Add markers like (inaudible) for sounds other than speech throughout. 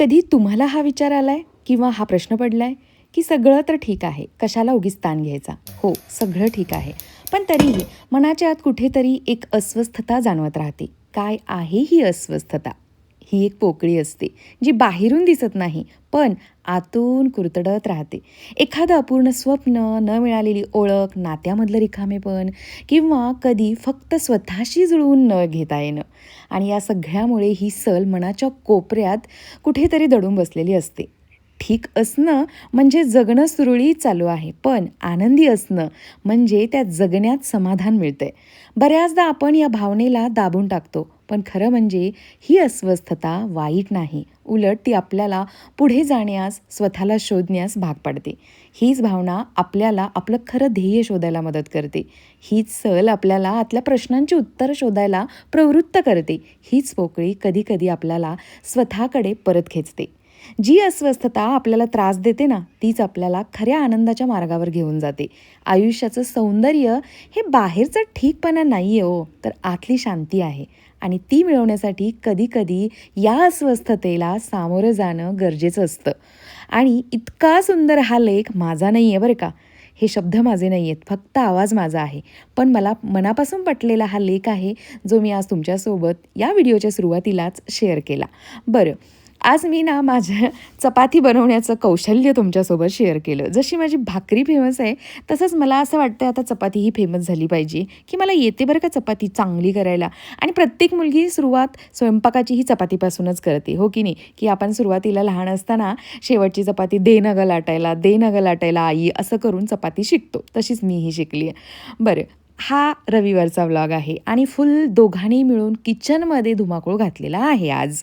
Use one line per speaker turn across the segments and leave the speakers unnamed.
कधी तुम्हाला हा विचार आलाय किंवा हा प्रश्न पडलाय की सगळं तर ठीक आहे कशाला उगीच ताण घ्यायचा? हो सगळं ठीक आहे. पण तरीही मनाच्या आत कुठेतरी एक अस्वस्थता जाणवत राहते. काय आहे ही अस्वस्थता? ही एक पोकळी असते जी बाहेरून दिसत नाही पण आतून कुरतडत राहते. एखादं अपूर्ण स्वप्न न मिळालेली ओळख नात्यामधलं रिकामेपण किंवा कधी फक्त स्वतःशी जुळवून न घेता येणं. आणि या सगळ्यामुळे ही सल मनाच्या कोपऱ्यात कुठेतरी दडून बसलेली असते. ठीक असणं म्हणजे जगणं सुरळीत चालू आहे. पण आनंदी असणं म्हणजे त्या जगण्यात समाधान मिळतंय. बऱ्याचदा आपण या भावनेला दाबून टाकतो पण खरं म्हणजे ही अस्वस्थता वाईट नाही. उलट ती आपल्याला पुढे जाण्यास स्वतःला शोधण्यास भाग पाडते. हीच भावना आपल्याला आपलं खरं ध्येय शोधायला मदत करते. हीच सल आपल्याला आतल्या प्रश्नांची उत्तरं शोधायला प्रवृत्त करते. हीच पोकळी कधीकधी आपल्याला स्वतःकडे परत खेचते. जी अस्वस्थता आपल्याला त्रास देते ना तीच आपल्याला खऱ्या आनंदाच्या मार्गावर घेऊन जाते. आयुष्याचं सौंदर्य हे बाहेरचं ठीकपणा नाही आहे हो तर आतली शांती आहे. आणि ती मिळवण्यासाठी कधीकधी या अस्वस्थतेला सामोरं जाणं गरजेचं असतं. आणि इतका सुंदर हा लेख माझा नाही आहे बरं का. हे शब्द माझे नाही आहेत फक्त आवाज माझा आहे. पण मला मनापासून पटलेला हा लेख आहे जो मी आज तुमच्यासोबत या व्हिडिओच्या सुरुवातीलाच शेअर केला. बरं आज मी ना माझ्या चपाती बनवण्याचं कौशल्य तुमच्यासोबत शेअर केलं. जशी माझी भाकरी फेमस आहे तसंच मला असं वाटतं आता चपाती ही फेमस झाली पाहिजे की मला येते बरं का चपाती चांगली करायला. आणि प्रत्येक मुलगी सुरुवात स्वयंपाकाची ही चपातीपासूनच करते हो की नाही? की आपण सुरुवातीला लहान असताना शेवटची चपाती दे नग लाटायला दे नग लाटायला आई असं करून चपाती शिकतो. तशीच मीही शिकली आहे बरं हा रविवारचा व्लॉग आहे आणि फुल दोघांनी मिळून किचनमध्ये धुमाकूळ घातलेला आहे आज.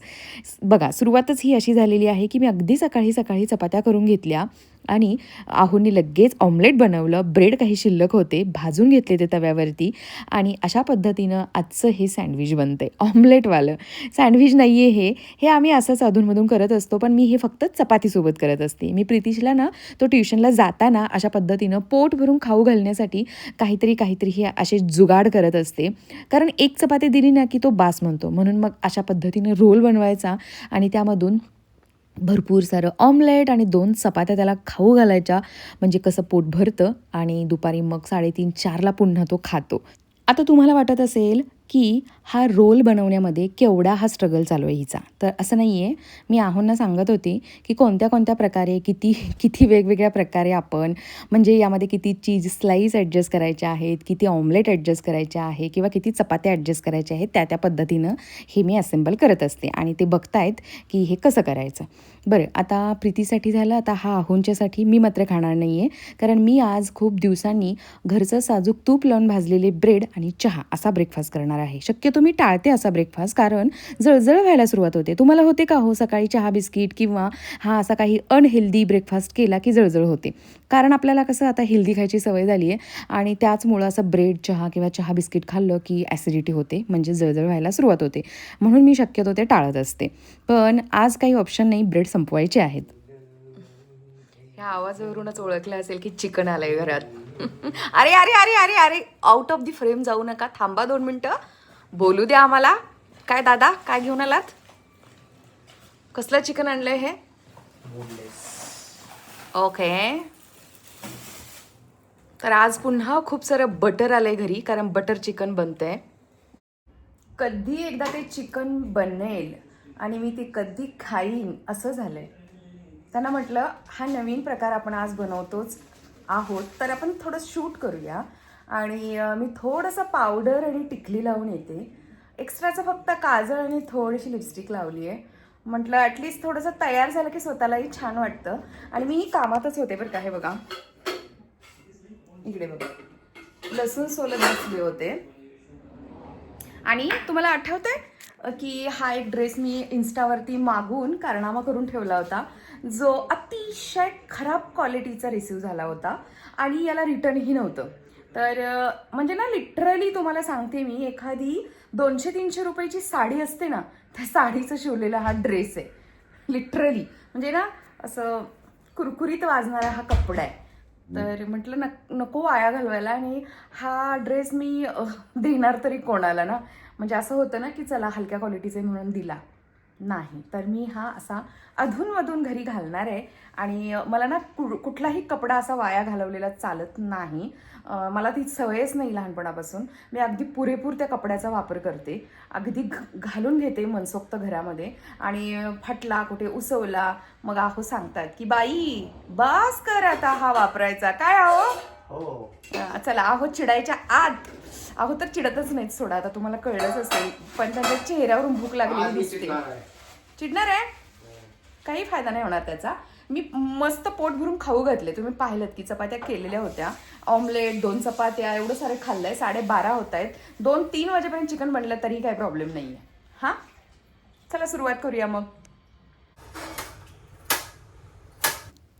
बघा सुरुवातच ही अशी झालेली आहे की मी अगदी सकाळी सकाळी चपात्या करून घेतल्या. आणि आहोंनी लगेच ऑमलेट बनवलं ब्रेड काही शिल्लक होते भाजून घेतले ते तव्यावरती आणि अशा पद्धतीनं आजचं हे सँडविच बनते ऑमलेटवालं. सँडविच नाही आहे हे. हे आम्ही असंच अधूनमधून करत असतो पण मी हे फक्त चपातीसोबत करत असते. मी प्रितीशला ना तो ट्युशनला जाताना अशा पद्धतीनं पोट भरून खाऊ घालण्यासाठी काहीतरी काहीतरी हे असे जुगाड करत असते. कारण एक चपाती दिली ना की तो बास म्हणतो. म्हणून मग अशा पद्धतीनं रोल बनवायचा आणि त्यामधून भरपूर सारं ऑमलेट आणि दोन चपात्या त्याला खाऊ घालायच्या. म्हणजे कसं पोट भरतं आणि दुपारी मग साडेतीन चारला पुन्हा तो खातो. आता तुम्हाला वाटत असेल की हा रोल बनवण्यामध्ये केवढा हा स्ट्रगल चालू आहे हिचा. तर असं नाही आहे मी आहोंना सांगत होती की कोणत्या कोणत्या प्रकारे किती किती वेगवेगळ्या प्रकारे आपण म्हणजे यामध्ये किती चीज स्लाईस ॲडजस्ट करायच्या आहेत किती ऑमलेट ॲडजस्ट करायच्या आहे किंवा किती चपात्या ॲडजस्ट करायच्या आहेत त्या त्या पद्धतीनं हे मी असेंबल करत असते. आणि ते बघतायत की हे कसं करायचं. बरं आता प्रीतीसाठी झालं आता हा आहोंच्यासाठी मी मात्र खाणार नाही आहे कारण मी आज खूप दिवसांनी घरचं साजूक तूप लावून भाजलेले ब्रेड आणि चहा असा ब्रेकफास्ट करणार आहे. शक्यतो मी टाळते असा ब्रेकफास्ट कारण जळजळ व्हायला सुरुवात होते. तुम्हाला होते का हो सकाळी चहा बिस्किट किंवा हा असा काही अनहेल्दी ब्रेकफास्ट केला की जळजळ होते? कारण आपल्याला कसं आता हेल्दी खायची सवय झाली आहे आणि त्याचमुळं असं ब्रेड चहा किंवा चहा बिस्किट खाल्लं की ॲसिडिटी होते म्हणजे जळजळ व्हायला सुरुवात होते. म्हणून मी शक्यतो ते टाळत असते. पण आज काही ऑप्शन नाही ब्रेड संपवायचे आहेत. ह्या आवाजावरूनच ओळखलं असेल की चिकन आलंय घरात. अरे अरे अरे अरे अरे आउट ऑफ दी फ्रेम जाऊ नका. थांबा दोन मिनटं. बोलू द्या आम्हाला. काय दादा काय घेऊन आलात? कसलं चिकन आणलंय हे? ओके तर आज पुन्हा खूप सारं बटर आलंय घरी कारण बटर चिकन बनतंय. कधी एकदा ते चिकन बनेल आणि मी ते कधी खाईन असं झालंय. त्यांना म्हटलं हा नवीन प्रकार आपण आज बनवतोच. आहोत तर आपण थोडं शूट करूया. आणि मी थोडंसं पावडर आणि टिकली लावून येते. एक्स्ट्राचं फक्त काजळ आणि थोडीशी लिपस्टिक लावली आहे. म्हटलं ॲटलिस्ट थोडंसं तयार झालं की स्वतःलाही छान वाटतं. आणि मी कामातच होते बरं का हे बघा. इकडे बघा. लसूण सोलत बसले होते. आणि तुम्हाला आठवतंय की हा एक ड्रेस मी इन्स्टावरती मागून कारनामा करून ठेवला होता. जो अतिशय खराब क्वालिटीचा रिसीव झाला होता आणि याला रिटर्नही नव्हतं. तर म्हणजे ना लिटरली तुम्हाला सांगते मी एखादी दोनशे तीनशे रुपयाची साडी असते ना त्या साडीचं शिवलेला हा ड्रेस आहे. लिटरली म्हणजे ना असं कुरकुरीत वाजणारा हा कपडा आहे. तर म्हटलं नक नको वाया घालवायला आणि हा ड्रेस मी देणार तरी कोणाला ना? म्हणजे असं होतं ना की चला हलक्या क्वालिटीचे म्हणून दिला. नाही. तर मी हा असा अधूनमधून घरी घालणार आहे. आणि मला ना कु कुठलाही कपडा असा वाया घालवलेला चालत नाही. मला ती सवयच नाही लहानपणापासून. मी अगदी पुरेपूर त्या कपड्याचा वापर करते. अगदी घ घालून घेते मनसोक्त घरामध्ये. आणि फाटला कुठे उसवला मग आहो सांगतात की बाई बस कर आता हा वापरायचा. काय आहो?
हो.
चला आहो चिडायच्या आत. आहो तर चिडतच नाहीत सोडा आता तुम्हाला कळलंच असेल. पण त्यांच्या चेहऱ्यावरून भूक लागलेली दिसते. चिडणार आहे. काही फायदा नाही होणार त्याचा. मी मस्त पोट भरून खाऊ घातले. तुम्ही पाहिलं की चपात्या केलेल्या होत्या. ऑमलेट दोन चपात्या एवढं सारे खाल्लंय. साडेबारा होत आहेत. दोन तीन वाजेपर्यंत चिकन बनलं तरी काही प्रॉब्लेम नाही आहे हां? चला सुरुवात करूया मग.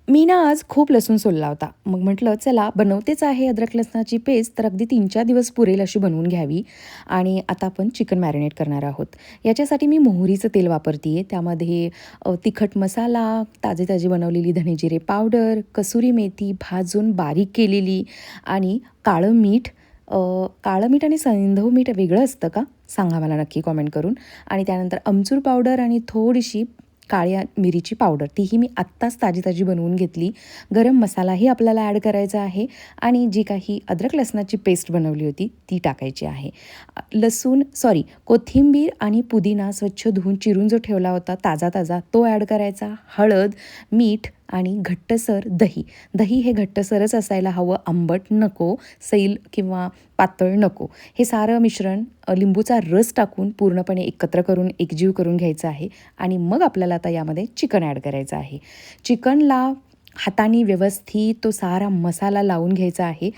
मी ना आज खूप लसूण सोलला होता. मग म्हटलं चला बनवतेच आहे अद्रक लसणाची पेस्ट तर अगदी तीन चार दिवस पुरेल अशी बनवून घ्यावी आणि आता आपण चिकन मॅरिनेट करणार आहोत. याच्यासाठी मी मोहरीचं तेल वापरते आहे त्यामध्ये तिखट मसाला ताजे ताजे बनवलेली धनेजिरे पावडर कसुरी मेथी भाजून बारीक केलेली आणि काळं मीठ काळं मीठ आणि सैंधव मीठ वेगळं असतं का? सांगा मला नक्की कॉमेंट करून. आणि त्यानंतर आमचूर पावडर आणि थोडीशी काळ्या मिरीची पावडर. तीही मी आत्ताच ताजी ताजी बनवून घेतली. गरम मसालाही आपल्याला ॲड करायचा आहे आणि जी काही अद्रक लसणाची पेस्ट बनवली होती ती टाकायची आहे. लसूण सॉरी कोथिंबीर आणि पुदिना स्वच्छ धुवून चिरून जो ठेवला होता ताजा ताजा तो ॲड करायचा. हळद मीठ आणि घट्टसर दही. दही हे घट्टसरच असायला हवं. आंबट नको सैल किंवा पातळ नको. हे सारं मिश्रण लिंबूचा रस टाकून पूर्णपणे एकत्र करून एकजीव करून घ्यायचं आहे आणि मग आपल्याला आता यामध्ये चिकन ॲड करायचं आहे. चिकनला हाताने व्यवस्थित तो सारा मसाला लावून घ्यायचा आहे.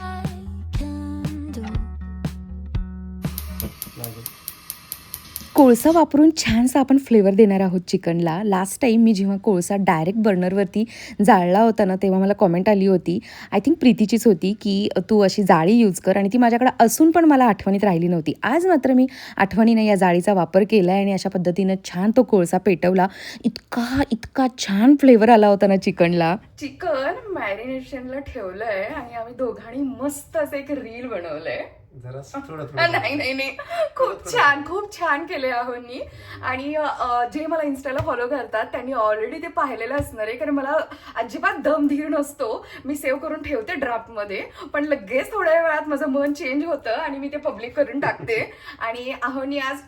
कोळसा वापरून छानसा आपण फ्लेवर देणार आहोत चिकनला. लास्ट टाईम मी जेव्हा कोळसा डायरेक्ट बर्नरवरती जाळला होता ना तेव्हा मला कॉमेंट आली होती. आय थिंक प्रीतीचीच होती की तू अशी जाळी यूज कर आणि ती माझ्याकडे असून पण मला आठवणीत राहिली नव्हती. आज मात्र मी आठवणीने या जाळीचा वापर केला आहे आणि अशा पद्धतीनं छान तो कोळसा पेटवला. इतका इतका छान फ्लेवर आला होता ना चिकनला. चिकन मॅरिनेशनला ठेवलं आहे आणि आम्ही दोघांनी मस्त असं एक रील बनवलं आहे
जरा (laughs) थोडं
नाही नाही नाही. खूप छान खूप छान केले आहोनी आणि अ, जे मला इन्स्टाला फॉलो करतात त्यांनी ऑलरेडी ते पाहिलेलं असणार आहे. कारण मला अजिबात दम धीर नसतो. मी सेव्ह करून ठेवते ड्राफ्टमध्ये पण लगेच थोड्या वेळात माझं मन चेंज होतं आणि मी ते पब्लिक करून टाकते. (laughs) आणि आहोनी आज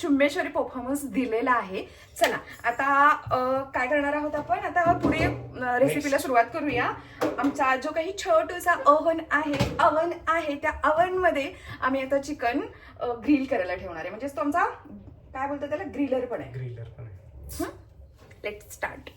चुम्मेश्वरी परफॉर्मन्स दिलेला आहे. चला आता अ, करणार आहोत आपण. आता पुढे रेसिपीला सुरुवात करूया. आमचा जो काही छोटूसा ओव्हन आहे अवन आहे त्या oven मध्ये आम्ही आता चिकन ग्रिल करायला ठेवणार आहे. म्हणजे तो आमचा काय बोलतो त्याला? ग्रिलर पण आहे.
ग्रिलर पण आहे.
लेट स्टार्ट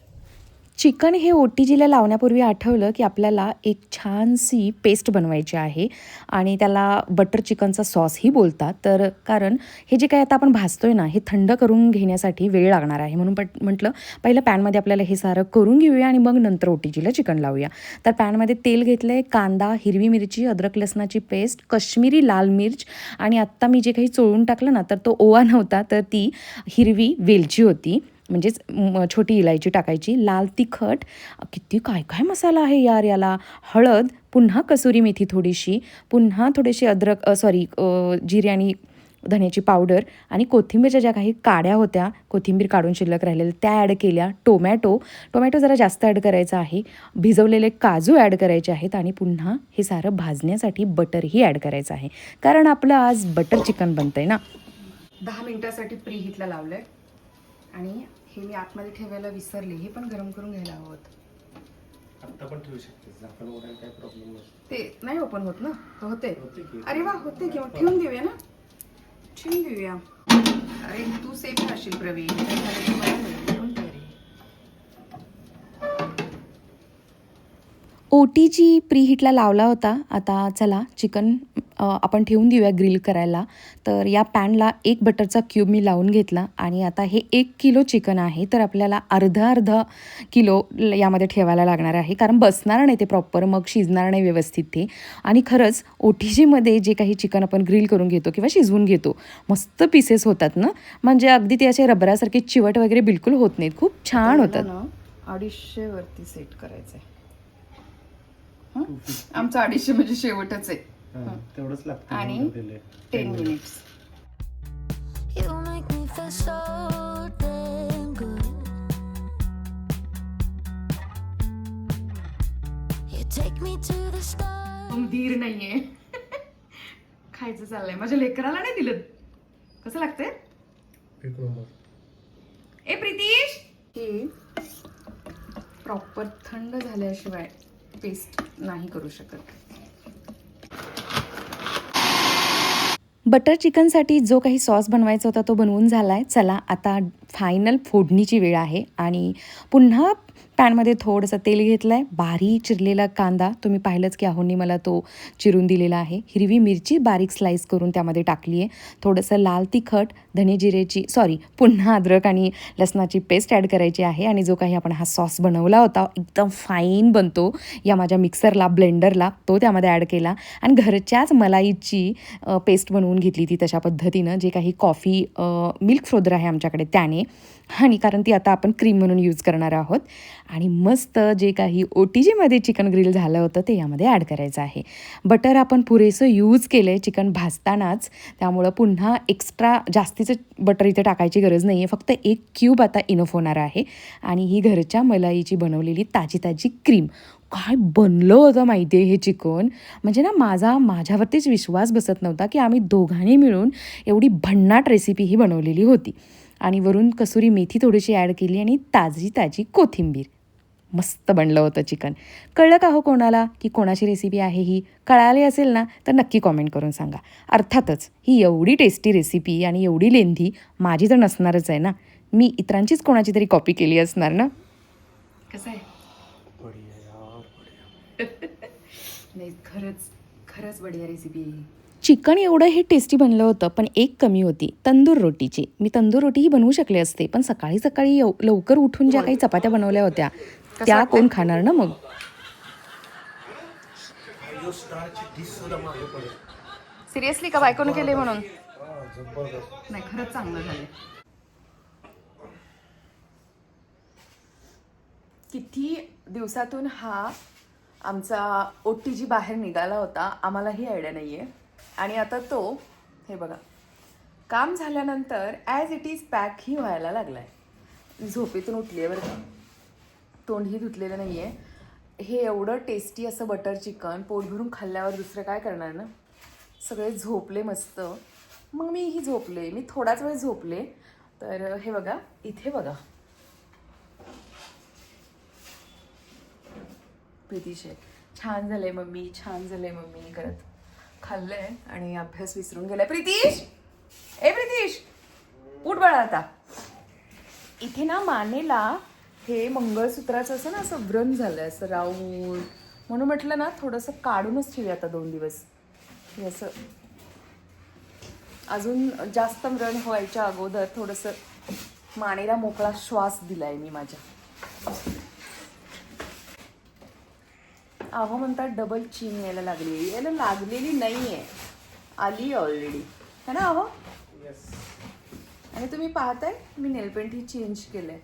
चिकन हे ओ टी जीला लावण्यापूर्वी आठवलं की आपल्याला एक छानशी पेस्ट बनवायची आहे आणि त्याला बटर चिकनचा सॉसही बोलतात. तर कारण हे जे काही आता आपण भाजतो आहे ना हे थंड करून घेण्यासाठी वेळ लागणार आहे. म्हणून पट म्हटलं पहिलं पॅनमध्ये आपल्याला हे सारं करून घेऊया आणि मग नंतर ओ टी जीला चिकन लावूया. तर पॅनमध्ये तेल घेतलं आहे कांदा हिरवी मिरची अद्रक लसणाची पेस्ट कश्मीरी लाल मिर्च आणि आत्ता मी जे काही चोळून टाकलं ना तर तो ओवा नव्हता तर ती हिरवी वेलची होती. म्हणजेच छोटी इलायची टाकायची लाल तिखट. किती काय काय मसाला आहे यार याला? हळद पुन्हा कसुरी मेथी थोडीशी पुन्हा थोडीशी अद्रक सॉरी जिरे आणि धण्याची पावडर आणि कोथिंबीरच्या ज्या काही काड्या होत्या कोथिंबीर काढून शिल्लक राहिलेल्या त्या ॲड केल्या. टोमॅटो टोमॅटो जरा जास्त ॲड करायचा आहे. भिजवलेले काजू ॲड करायचे आहेत आणि पुन्हा हे सारं भाजण्यासाठी बटरही ॲड करायचं आहे. कारण आपलं आज बटर चिकन बनतंय ना. दहा मिनिटासाठी प्री हिटला आहे आणि हे मी आतमध्ये ठेवायला विसरले. हे पण गरम करून घ्यायला हवं
आत्ता पण ठेवू शकते. झाकण वगैरे काही प्रॉब्लेम नसतो.
ते नाही ओपन होत ना? होते.
होते की?
अरे वा होते किंवा ठेवून देऊया ना? ठेवून देऊया. अरे तू सेफ राहशील प्रवीण. काही झालं तर मला होईल. ओ टी जी प्री हिटला लावला होता आता चला चिकन आपण ठेवून देऊया ग्रिल करायला. तर या पॅनला एक बटरचा क्यूब मी लावून घेतला आणि आता हे एक किलो चिकन आहे तर आपल्याला अर्धा अर्धा किलो यामध्ये ठेवायला लागणार आहे. कारण बसणार नाही ते प्रॉपर मग शिजणार नाही व्यवस्थित ते. आणि खरंच ओ टी जीमध्ये जे काही चिकन आपण ग्रिल करून घेतो किंवा शिजवून घेतो मस्त पीसेस होतात ना. म्हणजे अगदी ते असे रबरासारखे चिवट वगैरे बिलकुल होत नाहीत. खूप छान होतात. अडीचशे वरती सेट करायचं आहे आमचं अडीचशे म्हणजे शेवटच आहे.
तेवढंच लागतं
आणि ten minutes
You make me feel so damn good.
धीर नाहीये. खायचं चाललंय. माझ्या लेकराला नाही दिलं. कसं लागतंय?
एक
ए प्रितीश! हे प्रॉपर थंड झाल्याशिवाय पेस्ट नाही करू शकत. बटर चिकनसाठी जो काही सॉस बनवायचा होता तो बनवून झाला आहे चला आता फायनल फोडणीची वेळ आहे आणि पुन्हा पॅनमध्ये थोडंसं तेल घेतलं आहे बारीक चिरलेला कांदा तुम्ही पाहिलंच की आहोंनी मला तो चिरून दिलेला आहे. हिरवी मिरची बारीक स्लाईस करून त्यामध्ये टाकली आहे. थोडंसं लाल तिखट धने जिरेची सॉरी पुन्हा अद्रक आणि लसणाची पेस्ट ॲड करायची आहे आणि जो काही आपण हा सॉस बनवला होता एकदम फाईन बनतो. या माझ्या मिक्सरला ब्लेंडरला तो त्यामध्ये ॲड केला. आणि घरच्याच मलाईची पेस्ट बनवून घेतली ती तशा पद्धतीनं जे काही कॉफी मिल्क फ्रोदर आहे आमच्याकडे त्याने. आणि कारण ती आता आपण क्रीम म्हणून यूज करणार आहोत. आणि मस्त जे काही ओ टी जीमध्ये चिकन ग्रिल झालं होतं ते यामध्ये ॲड करायचं आहे. बटर आपण पुरेसं यूज केलं आहे चिकन भाजतानाच. त्यामुळं पुन्हा एक्स्ट्रा जास्तीचं बटर इथे टाकायची गरज नाही आहे फक्त एक क्यूब आता इनफ होणार आहे. आणि ही घरच्या मलाईची बनवलेली ताजी ताजी क्रीम. काय बनलं होतं माहिती आहे हे चिकन? म्हणजे ना माझा माझ्यावरतीच विश्वास बसत नव्हता की आम्ही दोघांनी मिळून एवढी भन्नाट रेसिपी ही बनवलेली होती. आणि वरून कसुरी मेथी थोडीशी ॲड केली आणि ताजी ताजी कोथिंबीर. मस्त बनलं होतं चिकन. कळलं का हो कोणाला की कोणाची रेसिपी आहे ही? कळाली असेल ना तर नक्की कॉमेंट करून सांगा. अर्थातच ही एवढी टेस्टी रेसिपी आणि एवढी लेंधी माझी तर नसणारच आहे ना. मी इतरांचीच कोणाची तरी कॉपी केली असणार ना? कसं आहे
बढिया यार बढिया
नाही खरंच खरंच बढिया रेसिपी आहे चिकन एवढं हे टेस्टी बनलं होतं पण एक कमी होती तंदूर रोटीची. मी तंदूर रोटीही बनवू शकले असते पण सकाळी सकाळी लवकर उठून ज्या काही चपात्या बनवल्या होत्या त्या कोण खाणार ना मग? सिरियसली का बायकोनं केले म्हणून? नाही खरंच चांगलं झालं किती दिवसातून हा आमचा ओ टी जी बाहेर निघाला होता आम्हालाही आयडिया नाही आहे आणि आता तो हे बघा काम झाल्यानंतर ॲज इट इज पॅकही व्हायला लागला आहे झोपेतून उठली आहे बरं का. तोंडही धुतलेलं नाही आहे हे एवढं टेस्टी असं बटर चिकन पोट भरून खाल्ल्यावर दुसरं काय करणार ना? सगळे झोपले मस्त. मग मीही झोपले. मी थोडाच वेळ झोपले. तर हे बघा इथे बघा. प्रीतीचे आहे. छान झालंय मम्मी छान झालंय मम्मी. करत खाल्लंय आणि अभ्यास विसरून गेलाय. प्रितीश! ए प्रितीश! उठ बाळा आता. इथे ना मानेला हे मंगळसूत्राचं असं ना असं व्रण झालंय असं राऊंड. म्हणून म्हटलं ना थोडंसं काढूनच ठेवूया आता दोन दिवस. हे असं अजून जास्त व्रण व्हायच्या अगोदर थोडंसं मानेला मोकळा श्वास दिलाय मी माझ्या. अहो म्हणतात डबल चीन यायला लागली. यायला लागलेली नाहीये. आली ऑलरेडी है ना अहो?
येस
आणि तुम्ही पाहताय मी नेलपेंट ही चेंज केलंय.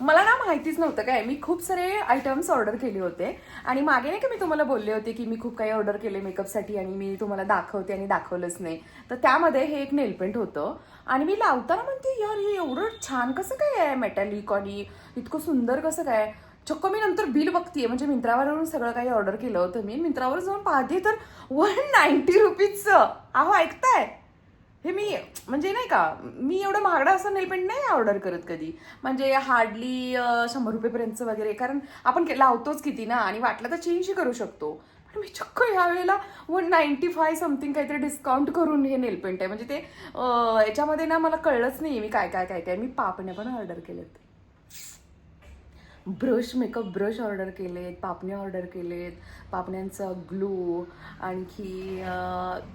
मला ना माहितीच नव्हतं काय. मी खूप सारे आयटम्स ऑर्डर केले होते. आणि मागे नाही का मी तुम्हाला बोलले होते की मी खूप काही ऑर्डर केले मेकअपसाठी आणि मी तुम्हाला दाखवते आणि दाखवलंच नाही. तर त्यामध्ये हे एक नेलपेंट होतं. आणि मी लावताना म्हणते यार हे एवढं छान कसं काय आहे मेटॅलिक आणि इतकं सुंदर कसं काय चक्क मी नंतर बिल बघतीये. म्हणजे मिंत्रावरून सगळं काही ऑर्डर केलं होतं मी. मिंत्रावर जाऊन पाहते तर वन नाईन्टी रुपीजचं अहो ऐकताय? हे मी म्हणजे नाही का मी एवढं महागडा असं नेलपेंट नाही ऑर्डर करत कधी. म्हणजे हार्डली शंभर रुपयेपर्यंतचं वगैरे. कारण आपण के- लावतोच किती ना आणि वाटलं तर चेंजही करू शकतो. पण मी चक्क ह्यावेळेला वन नाईन्टी फाय समथिंग काहीतरी डिस्काउंट करून हे नेलपेंट आहे. म्हणजे ते याच्यामध्ये ना मला कळलंच नाही मी काय काय काय काय. मी पापण्या पण ऑर्डर केलेत. ब्रश मेकअप ब्रश ऑर्डर केलेत पापण्या ऑर्डर केलेत पापण्यांचा ग्लू आणखी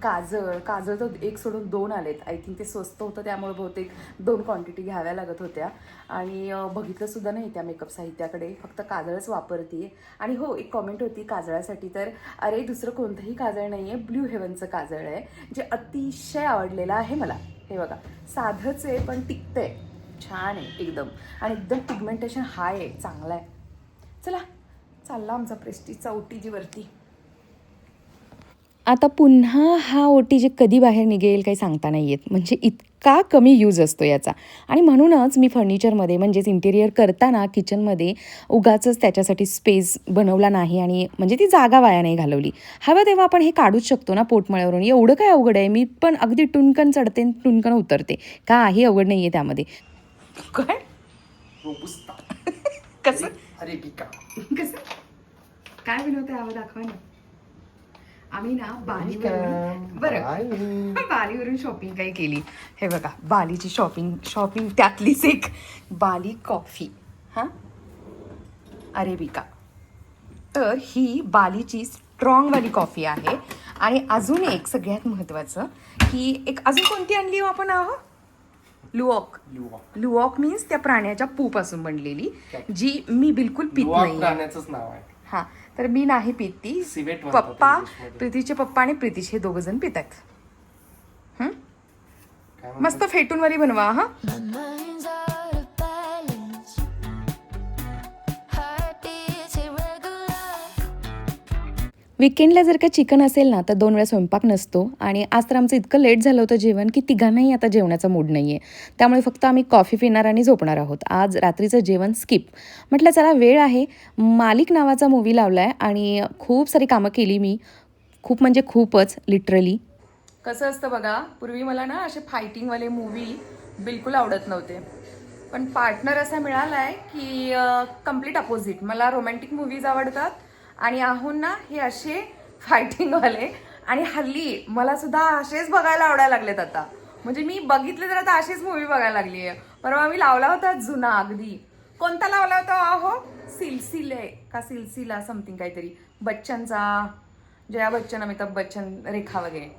काजळ. काजळ तर एक सोडून दोन आलेत. आय थिंक ते स्वस्त होतं त्यामुळे बहुतेक दोन क्वांटिटी घ्याव्या लागत होत्या. आणि बघितलंसुद्धा नाही त्या मेकअप साहित्याकडे. फक्त काजळच वापरते आणि हो एक कॉमेंट होती काजळासाठी तर अरे दुसरं कोणतंही काजळ नाही आहे ब्ल्यू हेवनचं काजळ आहे जे अतिशय आवडलेलं आहे मला. हे बघा. साधंच आहे पण टिकतं आहे छान आहे एकदम. आणि एकदम पिगमेंटेशन हाय आहे चांगला आहे. चला चालला आमचा प्रेस्टीजचा ओटीजी वरती. आता पुन्हा हा ओ टी जे कधी बाहेर निघेल काही सांगता नाही येत. म्हणजे इतका कमी यूज असतो याचा. आणि म्हणूनच मी फर्निचरमध्ये म्हणजेच इंटेरियर करताना किचनमध्ये उगाचच त्याच्यासाठी स्पेस बनवला नाही आणि म्हणजे ती जागा वाया नाही घालवली. हवं तेव्हा आपण हे काढूच शकतो ना पोटमळ्यावरून. एवढं काय अवघड आहे? मी पण अगदी टुनकन चढते टुनकन उतरते. काही अवघड नाही आहे त्यामध्ये. काय?
रोबुस्ता (laughs)
कसं?
अरेबिका (laughs)
कसं? काय बनवते आवाज दाखवा ना. आम्ही ना बालीवरून. बरं. (laughs) बालीवरून शॉपिंग काही केली. हे बघा बालीची शॉपिंग शॉपिंग त्यातलीच एक बाली कॉफी हां? अरेबिका तर ही बालीची स्ट्रॉंगवाली कॉफी आहे. आणि अजून एक सगळ्यात महत्त्वाचं की एक अजून कोणती आणली हो आपण आहो? लुऑक
लुवाक
लुऑक मीन्स त्या प्राण्याच्या पूपासून बनलेली जी मी बिलकुल पित
लुवाक
नाही
प्राण्याचंच नाव आहे.
हा तर मी नाही पित ती.
सिवेट म्हणतात
पप्पा
इंग्लिशमध्ये.
प्रीतीचे पप्पा आणि प्रीतीश हे दोघ जण पितात हं?
काय
मस्त फेटून वाली बनवा हा.
My mind's out
विकेंडला जर का चिकन असेल ना तर दोन वेळा स्वयंपाक नसतो. आणि आज तर आमचं इतकं लेट झालं होतं जेवण की तिघांनाही आता जेवणाचा मूड नाही आहे त्यामुळे फक्त आम्ही कॉफी पिणार आणि झोपणार आहोत. आज रात्रीचं जेवण स्किप म्हटलं चला वेळ आहे. मालिक नावाचा मूवी लावला आहे आणि खूप सारी कामं केली मी. खूप म्हणजे खूपच लिटरली कसं असतं बघा पूर्वी मला ना असे फायटिंगवाले मूवी बिलकुल आवडत नव्हते. पण पार्टनर असा मिळाला आहे की कंप्लीट अपोजिट मला रोमॅन्टिक मूवीज आवडतात आणि आहोन ना हे असे फायटिंगवाले आणि हल्ली मला सुद्धा असेच बघायला आवडायला लागलेत आता. म्हणजे मी बघितले तर आता अशीच मूवी बघायला लागली आहे परवा मी लावला होता जुना अगदी. कोणता लावला होता अहो? सिलसिले का सिलसिला समथिंग काहीतरी. बच्चनचा जया बच्चन अमिताभ बच्चन रेखा वगैरे.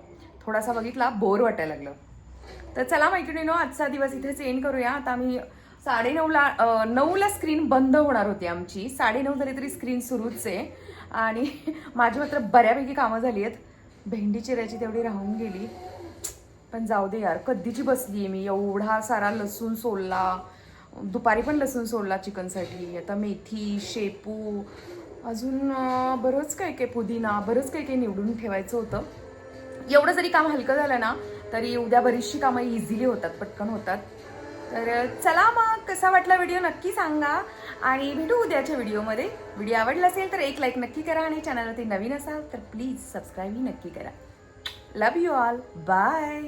थोडासा बघितला बोर वाटायला लागलं. तर चला मैत्रिणीनो आजचा दिवस इथेच एंड करूया. आता आम्ही साडेनऊला नऊला नऊला स्क्रीन बंद होणार होती आमची. साडेनऊ तरी तरी स्क्रीन सुरूच आहे. आणि (laughs) माझी मात्र बऱ्यापैकी कामं झाली आहेत. भेंडी चिरायची तेवढी राहून गेली. पण जाऊ दे यार कधीची बसली आहे मी? एवढा सारा लसूण सोलला. दुपारी पण लसूण सोडला चिकनसाठी. आता मेथी शेपू अजून बरंच काय काय पुदिना बरंच काही काही निवडून ठेवायचं होतं. एवढं जरी काम हलकं झालं ना तरी उद्या बरीचशी कामं इझिली होतात पटकन होतात. तर चला मग कसा वाटला व्हिडिओ नक्की सांगा. आणि भेटू उद्याच्या व्हिडिओमध्ये. व्हिडिओ आवडला असेल तर एक लाईक नक्की करा आणि चॅनलवरती नवीन असाल तर प्लीज सबस्क्राईबही नक्की करा. लव यू ऑल बाय